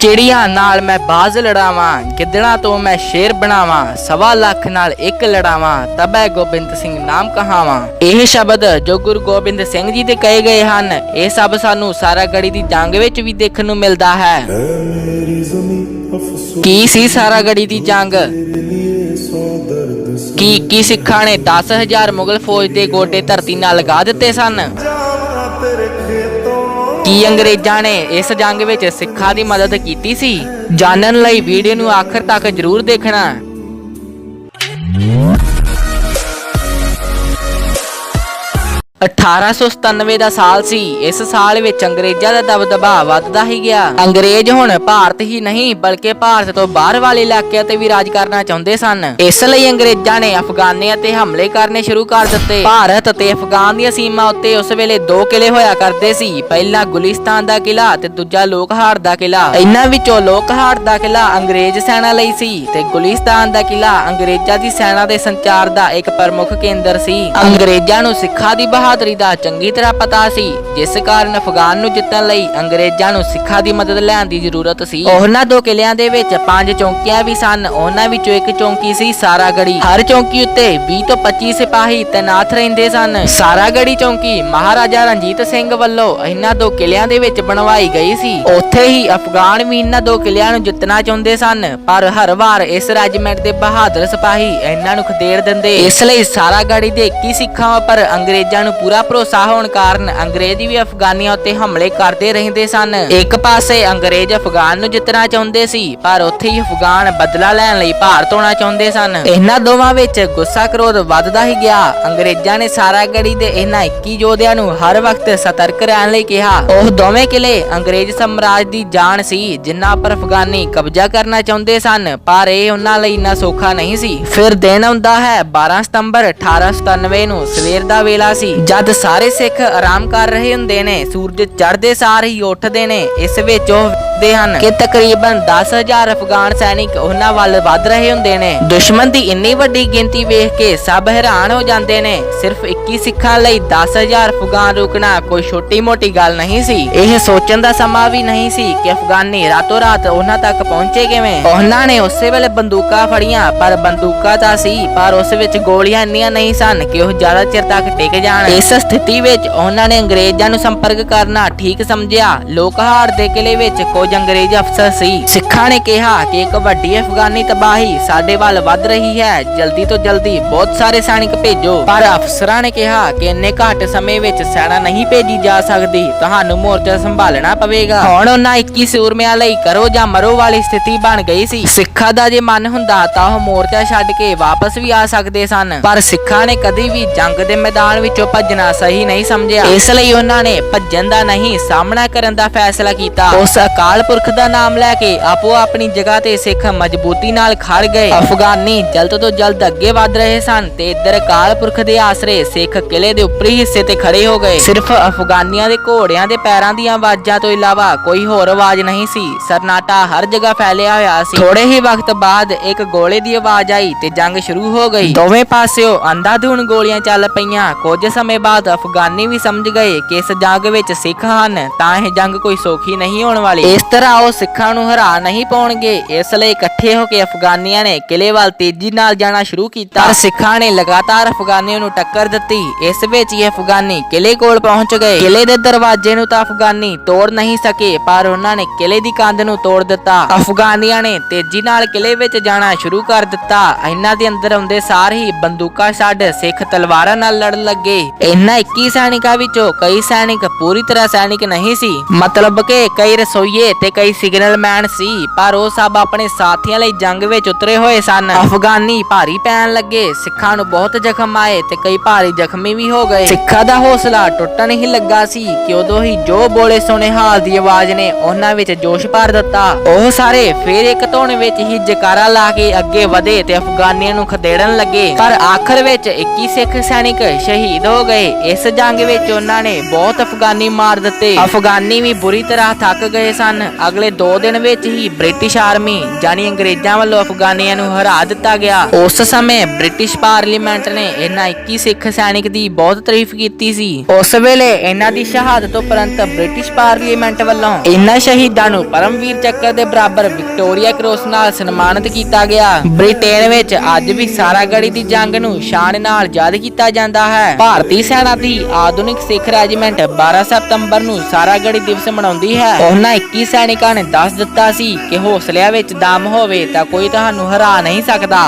ਚਿੜੀਆਂ ਨਾਲ ਮੈਂ ਬਾਜ਼ ਲੜਾਵਾਂ, ਗਿੱਦੜਾਂ ਤੋਂ ਮੈਂ ਸ਼ੇਰ ਬਣਾਵਾਂ, ਸਵਾ ਲੱਖ ਨਾਲ ਇੱਕ ਲੜਾਵਾਂ, ਤਬੈ ਗੋਬਿੰਦ ਸਿੰਘ ਨਾਮ ਕਹਾਵਾਂ। ਇਹ ਸ਼ਬਦ ਜੋ ਗੁਰੂ ਗੋਬਿੰਦ ਸਿੰਘ ਜੀ ਦੇ ਕਹੇ ਗਏ ਹਨ, ਇਹ ਸਭ ਸਾਨੂੰ ਸਾਰਾ ਗੜੀ ਦੀ ਜੰਗ ਵਿੱਚ ਵੀ ਦੇਖਣ ਨੂੰ ਮਿਲਦਾ ਹੈ। ਕੀ ਸੀ ਸਾਰਾ ਗੜੀ ਦੀ ਜੰਗ? ਕੀ ਕੀ ਸਿੱਖਾਂ ਨੇ 10000 ਮੁਗਲ ਫੌਜ ਦੇ ਗੋਡੇ ਧਰਤੀ ਨਾਲ ਲਗਾ ਦਿੱਤੇ ਸਨ? ਕੀ ਅੰਗਰੇਜ਼ਾਂ ਨੇ ਇਸ ਜੰਗ ਵਿੱਚ ਸਿੱਖਾਂ ਦੀ ਮਦਦ ਕੀਤੀ ਸੀ। ਜਾਣਨ ਲਈ ਵੀਡੀਓ ਨੂੰ ਆਖਰ ਤੱਕ ਜ਼ਰੂਰ ਦੇਖਣਾ। 1897 ਦਾ ਸਾਲ ਸੀ। ਇਸ ਸਾਲ ਵਿੱਚ ਅੰਗਰੇਜ਼ਾਂ ਦਾ ਦਬਦਬਾ ਵੱਧਦਾ ਹੀ ਗਿਆ। ਅੰਗਰੇਜ਼ ਹੁਣ ਭਾਰਤ ਹੀ ਨਹੀਂ, ਬਲਕਿ ਭਾਰਤ ਤੋਂ ਬਾਹਰ ਵਾਲੇ ਇਲਾਕਿਆਂ ਤੇ ਵੀ ਰਾਜ ਕਰਨਾ ਚਾਹੁੰਦੇ ਸਨ। ਇਸ ਲਈ ਅੰਗਰੇਜ਼ਾਂ ਨੇ ਅਫਗਾਨੀਆਂ ਤੇ ਹਮਲੇ ਕਰਨੇ ਸ਼ੁਰੂ ਕਰ ਦਿੱਤੇ। ਭਾਰਤ ਤੇ ਅਫਗਾਨ ਦੀਆਂ ਸੀਮਾ ਉੱਤੇ ਉਸ ਵੇਲੇ ਦੋ ਕਿਲੇ ਹੋਇਆ ਕਰਦੇ ਸੀ। ਪਹਿਲਾ ਗੁਲਿਸਤਾਨ ਦਾ ਕਿਲਾ ਤੇ ਦੂਜਾ ਲੋਕਹਾਰ ਦਾ ਕਿਲਾ। ਇਹਨਾਂ ਵਿੱਚੋਂ ਲੋਕਹਾਰ ਦਾ ਕਿਲਾ ਅੰਗਰੇਜ਼ ਸੈਨਾ ਲਈ ਸੀ ਤੇ ਗੁਲਿਸਤਾਨ ਦਾ ਕਿਲਾ ਅੰਗਰੇਜ਼ਾਂ ਦੀ ਸੈਨਾ ਦੇ ਸੰਚਾਰ ਦਾ ਇੱਕ ਪ੍ਰਮੁੱਖ ਕੇਂਦਰ ਸੀ। ਅੰਗਰੇਜ਼ਾਂ ਨੂੰ ਸਿੱਖਾਂ ਦੀ ਬਹਾਦਰੀ ਬਹਾਦਰੀ ਦਾ ਚੰਗੀ ਤਰ੍ਹਾਂ ਪਤਾ ਸੀ, ਜਿਸ ਕਾਰਨ ਅਫਗਾਨ ਨੂੰ ਜਿੱਤਣ ਲਈ ਅੰਗਰੇਜ਼ਾਂ ਨੂੰ ਸਿੱਖਾਂ ਦੀ ਮਦਦ ਲੈਣ ਦੀ ਜ਼ਰੂਰਤ ਸੀ। ਉਹਨਾਂ ਦੋ ਕਿਲਿਆਂ ਦੇ ਵਿੱਚ ਪੰਜ ਚੌਂਕੀਆਂ ਵੀ ਸਨ, ਉਹਨਾਂ ਵਿੱਚੋਂ ਇੱਕ ਚੌਂਕੀ ਸੀ ਸਾਰਾਗੜੀ। ਹਰ ਚੌਂਕੀ ਉੱਤੇ 20 ਤੋਂ 25 ਸਿਪਾਹੀ ਤੈਨਾਤ ਰਹਿੰਦੇ ਸਨ। ਸਾਰਾਗੜੀ ਚੌਂਕੀ ਮਹਾਰਾਜਾ ਰਣਜੀਤ ਸਿੰਘ ਵੱਲੋਂ ਇਹਨਾਂ ਦੋ ਕਿਲਿਆਂ ਦੇ ਵਿੱਚ ਬਣਵਾਈ ਗਈ ਸੀ। ਉੱਥੇ ਹੀ ਅਫਗਾਨ ਵੀ ਇਹਨਾਂ ਦੋ ਕਿਲਿਆਂ ਨੂੰ ਜਿੱਤਣਾ ਚਾਹੁੰਦੇ ਸਨ, ਪਰ ਹਰ ਵਾਰ ਇਸ ਰੈਜੀਮੈਂਟ ਦੇ ਬਹਾਦਰ ਸਿਪਾਹੀ ਇਹਨਾਂ ਨੂੰ ਖਦੇੜ ਦਿੰਦੇ। ਇਸ ਲਈ ਸਾਰਾਗੜੀ ਦੇ 21 ਸਿੱਖਾਂ ਪਰ ਅੰਗਰੇਜ਼ਾਂ ਨੂੰ ਪੂਰਾ ਭਰੋਸਾ ਹੋਣ ਕਾਰਨ ਅੰਗਰੇਜ਼ ਵੀ ਅਫਗਾਨੀਆਂ ਉੱਤੇ ਹਮਲੇ ਕਰਦੇ ਰਹਿੰਦੇ ਸਨ। ਇੱਕ ਪਾਸੇ ਅੰਗਰੇਜ਼ ਅਫਗਾਨ ਨੂੰ ਜਿੱਤਣਾ ਚਾਹੁੰਦੇ ਸੀ, ਪਰ ਉੱਥੇ ਹੀ ਅਫਗਾਨ ਬਦਲਾ ਲੈਣ ਲਈ ਭਾਰਤ ਆਉਣਾ ਚਾਹੁੰਦੇ ਸਨ। ਇਹਨਾਂ ਦੋਵਾਂ ਵਿੱਚ ਗੁੱਸਾ ਕਰੋਧ ਵੱਧਦਾ ਹੀ ਗਿਆ। ਅੰਗਰੇਜ਼ਾਂ ਨੇ ਸਾਰਾਗੜੀ ਦੇ ਇਹਨਾਂ 21 ਯੋਧਿਆਂ ਨੂੰ ਹਰ ਵਕਤ ਸਤਰਕ ਰਹਿਣ ਲਈ ਕਿਹਾ। ਉਹ ਦੋਵੇਂ ਕਿਲੇ ਅੰਗਰੇਜ਼ ਸਮਰਾਜ ਦੀ ਜਾਨ ਸੀ, ਜਿਨ੍ਹਾਂ ਪਰ ਅਫਗਾਨੀ ਕਬਜ਼ਾ ਕਰਨਾ ਚਾਹੁੰਦੇ ਸਨ, ਪਰ ਇਹ ਉਹਨਾਂ ਲਈ ਇੰਨਾ ਸੌਖਾ ਨਹੀਂ ਸੀ। ਫਿਰ ਦਿਨ ਆਉਂਦਾ ਹੈ 12 ਸਤੰਬਰ 1897 ਨੂੰ ਸਵੇਰ ਦਾ ਵੇਲਾ ਸੀ ਜਦ ਸਾਰੇ ਸਿੱਖ ਆਰਾਮ ਕਰ ਰਹੇ ਹੁੰਦੇ ਨੇ, ਸੂਰਜ ਚੜ੍ਹਦੇ ਸਾਰ ਹੀ ਉੱਠਦੇ ਨੇ, ਇਸ ਵਿੱਚ ਉਹ ਵੇਖਦੇ ਹਨ। ਕਿ ਤਕਰੀਬਨ 10000 ਅਫਗਾਨ ਸੈਨਿਕ ਉਹਨਾਂ ਵੱਲ ਵੱਧ ਰਹੇ ਹੁੰਦੇ ਨੇ। ਦੁਸ਼ਮਣ ਦੀ ਇੰਨੀ ਵੱਡੀ ਗਿਣਤੀ ਵੇਖ ਕੇ ਸਭ ਹੈਰਾਨ ਹੋ ਜਾਂਦੇ ਨੇ। ਸਿਰਫ 21 ਸਿੱਖਾਂ ਲਈ 10000 ਅਫਗਾਨ ਰੁਕਣਾ ਕੋਈ ਛੋਟੀ-ਮੋਟੀ ਗੱਲ ਨਹੀਂ ਸੀ। ਇਹ ਸੋਚਣ ਦਾ ਸਮਾਂ ਵੀ ਨਹੀਂ ਸੀ ਕਿ ਅਫਗਾਨੀ ਰਾਤੋਂ ਰਾਤ ਉਹਨਾਂ ਤੱਕ ਪਹੁੰਚੇ ਕਿਵੇਂ। ਉਹਨਾਂ ਨੇ ਉਸੇ ਵੇਲੇ ਬੰਦੂਕਾਂ ਫੜੀਆਂ, ਪਰ ਬੰਦੂਕਾਂ ਤਾਂ ਸੀ, ਪਰ ਉਸ ਵਿੱਚ ਗੋਲੀਆਂ ਇੰਨੀਆਂ ਨਹੀਂ ਸਨ ਕਿ ਉਹ ਜ਼ਿਆਦਾ ਚਿਰ ਤੱਕ ਟਿਕ ਜਾਣ। ਇਸ ਸਥਿਤੀ ਵਿੱਚ ਉਹਨਾਂ ਨੇ ਅੰਗਰੇਜ਼ਾਂ ਨੂੰ ਸੰਪਰਕ ਕਰਨਾ ਠੀਕ ਸਮਝਿਆ। ਲੋਕਹਾਰ ਦੇ ਕਿਲੇ ਵਿੱਚ ਕੁਝ ਅੰਗਰੇਜ਼ ਅਫਸਰ ਸੀ। ਸਿੱਖਾਂ ਨੇ ਕਿਹਾ ਕਿ ਇੱਕ ਵੱਡੀ ਅਫਗਾਨੀ ਤਬਾਹੀ ਸਾਡੇ ਵੱਲ ਵੱਧ ਰਹੀ ਹੈ। ਜਲਦੀ ਤੋਂ ਜਲਦੀ ਬਹੁਤ ਸਾਰੇ ਸੈਨਿਕ ਭੇਜੋ। ਪਰ ਅਫਸਰਾਂ ਨੇ ਕਿਹਾ ਕਿ ਇੰਨੇ ਘੱਟ ਸਮੇਂ ਵਿੱਚ ਸੈਨਾ ਨਹੀਂ ਭੇਜੀ ਜਾ ਸਕਦੀ। ਤੁਹਾਨੂੰ ਮੋਰਚਾ ਸੰਭਾਲਣਾ ਪਵੇਗਾ। ਹੁਣ ਉਹਨਾਂ 21 ਸੂਰਮਿਆਂ ਲਈ ਕਰੋ ਜਾਂ ਮਰੋ ਵਾਲੀ ਸਥਿਤੀ ਬਣ ਗਈ ਸੀ। ਸਿੱਖਾਂ ਦਾ ਜੇ ਮਨ ਹੁੰਦਾ ਤਾਂ ਉਹ ਮੋਰਚਾ ਛੱਡ ਕੇ ਵਾਪਸ ਵੀ ਆ ਸਕਦੇ ਸਨ। ਪਰ ਸਿੱਖਾਂ ਨੇ ਕਦੀ ਵੀ ਜੰਗ ਦੇ ਮੈਦਾਨ ਵਿੱਚੋਂ ਭੱਜਣਾ ਸਹੀ ਨਹੀਂ ਸਮਝਿਆ। ਇਸ ਲਈ ਉਹਨਾਂ ਨੇ ਭੱਜਣ ਦਾ ਨਹੀਂ, ਸਾਹਮਣਾ ਕਰਨ ਦਾ ਫੈਸਲਾ ਕੀਤਾ। ਉਸ ਅਕਾਲ ਪੁਰਖ ਦਾ ਨਾਮ ਲੈ ਕੇ ਆਪੋ ਆਪਣੀ ਜਗ੍ਹਾ ਤੇ ਸਿੱਖ ਮਜ਼ਬੂਤੀ ਨਾਲ ਖੜ ਗਏ। ਅਫਗਾਨੀ ਜਲਦ ਤੋਂ ਜਲਦ ਅੱਗੇ ਵਧ ਰਹੇ ਸਨ ਤੇ ਇੱਧਰ ਅਕਾਲ ਪੁਰਖ ਦੇ ਆਸਰੇ ਸਿੱਖ ਕਿਲੇ ਦੇ ਉੱਪਰੀ ਹਿੱਸੇ ਤੇ ਖੜੇ ਹੋ ਗਏ। ਸਿਰਫ ਅਫਗਾਨੀਆਂ ਦੇ ਘੋੜਿਆਂ ਦੇ ਪੈਰਾਂ ਦੀਆਂ ਆਵਾਜ਼ਾਂ ਤੋਂ ਇਲਾਵਾ ਕੋਈ ਹੋਰ ਆਵਾਜ਼ ਨਹੀਂ ਸੀ। ਸਰਨਾਟਾ ਹਰ ਜਗ੍ਹਾ ਫੈਲਿਆ ਹੋਇਆ ਸੀ। ਥੋੜੇ ਹੀ ਵਕਤ ਬਾਅਦ ਇੱਕ ਗੋਲੇ ਦੀ ਆਵਾਜ਼ ਆਈ ਤੇ ਜੰਗ ਸ਼ੁਰੂ ਹੋ ਗਈ। ਦੋਵੇਂ ਪਾਸਿਓ ਅੰਧਾਧੁਨ ਗੋਲੀਆਂ ਚੱਲ ਪਈਆਂ। ਕੁਝ ਸਮੇਂ ਬਾਅਦ ਅਫਗਾਨੀ ਵੀ ਸਮਝ ਗਏ ਕਿ ਇਸ ਜੰਗ ਵਿੱਚ ਸਿੱਖ ਹਨ, ਤਾਂ ਇਹ ਜੰਗ ਕੋਈ ਸੌਖੀ ਨਹੀਂ ਹੋਣ ਵਾਲੀ। ਇਸ ਤਰ੍ਹਾਂ ਉਹ ਸਿੱਖਾਂ ਨੂੰ ਹਰਾ ਨਹੀਂ ਪਾਉਣਗੇ। ਇਸ ਲਈ ਇਕੱਠੇ ਹੋ ਕੇ ਅਫਗਾਨੀਆਂ ਨੇ ਕਿਲੇ ਵੱਲ ਤੇਜ਼ੀ ਨਾਲ ਜਾਣਾ ਸ਼ੁਰੂ ਕੀਤਾ। ਪਰ ਸਿੱਖਾਂ ਨੇ ਲਗਾਤਾਰ ਅਫਗਾਨੀਆਂ ਨੂੰ ਟੱਕਰ ਦਿੱਤੀ। ਇਸ ਵਿੱਚ ਹੀ ਅਫਗਾਨੀ ਕਿਲੇ ਕੋਲ ਪਹੁੰਚ ਗਏ। ਕਿਲੇ ਦੇ ਦਰਵਾਜ਼ੇ ਨੂੰ ਤਾਂ ਅਫਗਾਨੀ ਤੋੜ ਨਹੀਂ ਸਕੇ, ਪਰ ਉਹਨਾਂ ਨੇ ਕਿਲੇ ਦੀ ਕੰਧ ਨੂੰ ਤੋੜ ਦਿੱਤਾ। ਅਫਗਾਨੀਆਂ ਨੇ ਤੇਜ਼ੀ ਨਾਲ ਕਿਲੇ ਵਿੱਚ ਜਾਣਾ ਸ਼ੁਰੂ ਕਰ ਦਿੱਤਾ। ਇਹਨਾਂ ਦੇ ਅੰਦਰ ਆਉਂਦੇ ਸਾਰ ਹੀ ਬੰਦੂਕਾਂ ਛੱਡ ਸਿੱਖ ਤਲਵਾਰਾਂ ਨਾਲ ਲੜਨ ਲੱਗੇ। ਇਹਨਾਂ 21 ਸੈਨਿਕਾਂ ਵਿੱਚੋਂ ਕਈ ਸੈਨਿਕ ਪੂਰੀ ਤਰ੍ਹਾਂ ਸੈਨਿਕ ਨਹੀਂ ਸੀ। ਮਤਲਬ ਕਿ ਕਈ ਰਸੋਈਏ ਤੇ ਕਈ ਸਿਗਨਲਮੈਨ ਸੀ, ਪਰ ਉਹ ਸਭ ਆਪਣੇ ਸਾਥੀਆਂ ਲਈ ਜੰਗ ਵਿੱਚ ਉਤਰੇ ਹੋਏ ਸਨ। ਅਫਗਾਨੀ ਭਾਰੀ ਪੈਣ ਲੱਗੇ, ਸਿੱਖਾਂ ਨੂੰ ਬਹੁਤ ਜ਼ਖਮ ਆਏ ਤੇ ਕਈ ਭਾਰੀ ਜ਼ਖਮੀ ਵੀ ਹੋ ਗਏ। ਸਿੱਖਾਂ ਦਾ ਹੌਸਲਾ ਟੁੱਟਣ ਹੀ ਲੱਗਾ ਸੀ ਕਿ ਉਦੋਂ ਹੀ ਜੋ ਬੋਲੇ ਸੋਨੇ ਹਾਲ ਦੀ ਆਵਾਜ਼ ਨੇ, ਉਹਨਾਂ ਵਿੱਚ ਜੋਸ਼ ਭਰ ਦਿੱਤਾ। ਉਹ ਸਾਰੇ ਫੇਰ ਇੱਕ ਧੁਨ ਵਿੱਚ ਹੀ ਜਕਾਰਾ ਲਾ ਕੇ ਅੱਗੇ ਵਧੇ ਤੇ ਅਫਗਾਨੀਆਂ ਨੂੰ ਖਦੇੜਨ ਲੱਗੇ। ਪਰ ਆਖਰ ਵਿੱਚ 21 ਸਿੱਖ ਸੈਨਿਕ ਸ਼ਹੀਦ ਹੋ ਗਏ। ਇਸ ਜੰਗ ਵਿੱਚ ਉਹਨਾਂ ਨੇ ਬਹੁਤ ਅਫਗਾਨੀ ਮਾਰ ਦਿੱਤੇ। ਅਫਗਾਨੀ ਵੀ ਬੁਰੀ ਤਰ੍ਹਾਂ ਥੱਕ ਗਏ ਸਨ। ਅਗਲੇ 2 ਦਿਨ ਵਿੱਚ ਹੀ ਬ੍ਰਿਟਿਸ਼ ਆਰਮੀ ਜਾਨੀ ਅੰਗਰੇਜ਼ਾਂ ਵੱਲੋਂ ਅਫਗਾਨੀਆਂ ਨੂੰ ਹਰਾ ਦਿੱਤਾ ਗਿਆ। ਉਸ ਸਮੇਂ ਬ੍ਰਿਟਿਸ਼ ਪਾਰਲੀਮੈਂਟ ਨੇ ਇਹਨਾਂ 21 ਸਿੱਖ ਸੈਨਿਕ ਦੀ ਬਹੁਤ ਤਾਰੀਫ ਕੀਤੀ ਸੀ। ਉਸ ਵੇਲੇ ਇਹਨਾਂ ਦੀ ਸ਼ਹਾਦਤ ਉਪਰੰਤ ਬ੍ਰਿਟਿਸ਼ ਪਾਰਲੀਮੈਂਟ ਵੱਲੋਂ ਇਹਨਾਂ ਸ਼ਹੀਦਾਂ ਨੂੰ ਪਰਮਵੀਰ ਚੱਕਰ ਦੇ ਬਰਾਬਰ ਵਿਕਟੋਰੀਆ ਕ੍ਰੋਸ ਨਾਲ ਸਨਮਾਨਿਤ ਕੀਤਾ ਗਿਆ। ਬ੍ਰਿਟੇਨ ਵਿੱਚ ਅੱਜ ਵੀ ਸਾਰਾਗੜੀ ਦੀ ਜੰਗ ਨੂੰ ਸ਼ਾਨ ਨਾਲ ਯਾਦ ਕੀਤਾ ਜਾਂਦਾ ਹੈ। ਭਾਰਤੀ ਸੈਨਾ ਦੀ ਆਧੁਨਿਕ ਸਿੱਖ ਰੈਜੀਮੈਂਟ 12 ਸਤੰਬਰ ਨੂੰ ਸਾਰਾਗੜੀ ਦਿਵਸ ਮਨਾਉਂਦੀ ਹੈ। ਉਹਨਾਂ 21 ਸੈਨਿਕਾਂ ਨੇ ਦੱਸ ਦਿੱਤਾ ਸੀ ਕਿ ਹੌਸਲਿਆਂ ਵਿੱਚ ਦਮ ਹੋਵੇ ਤਾਂ ਕੋਈ ਤੁਹਾਨੂੰ ਹਰਾ ਨਹੀਂ ਸਕਦਾ।